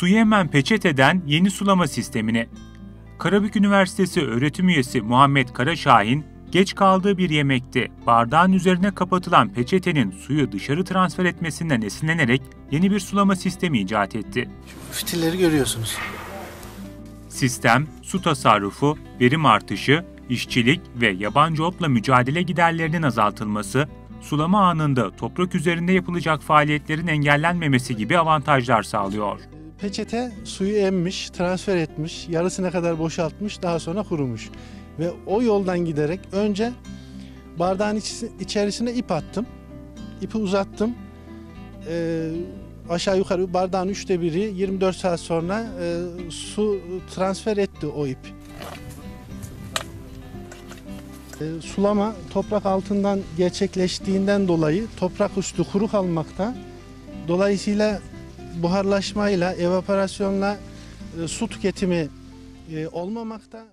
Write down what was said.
Suyu hemen peçeteden yeni sulama sistemine. Karabük Üniversitesi öğretim üyesi Muhammed Karaşahin, geç kaldığı bir yemekte bardağın üzerine kapatılan peçetenin suyu dışarı transfer etmesinden esinlenerek yeni bir sulama sistemi icat etti. Fitilleri görüyorsunuz. Sistem, su tasarrufu, verim artışı, işçilik ve yabancı otla mücadele giderlerinin azaltılması, sulama anında toprak üzerinde yapılacak faaliyetlerin engellenmemesi gibi avantajlar sağlıyor. Peçete suyu emmiş, transfer etmiş, yarısına kadar boşaltmış, daha sonra kurumuş. Ve o yoldan giderek önce bardağın içerisine ip attım. İpi uzattım. Ee, aşağı yukarı bardağın üçte biri 24 saat sonra e, su transfer etti o ip. E, sulama toprak altından gerçekleştiğinden dolayı toprak üstü kuru kalmakta. Dolayısıyla buharlaşmayla, evaporasyonla e, su tüketimi e, olmamakta.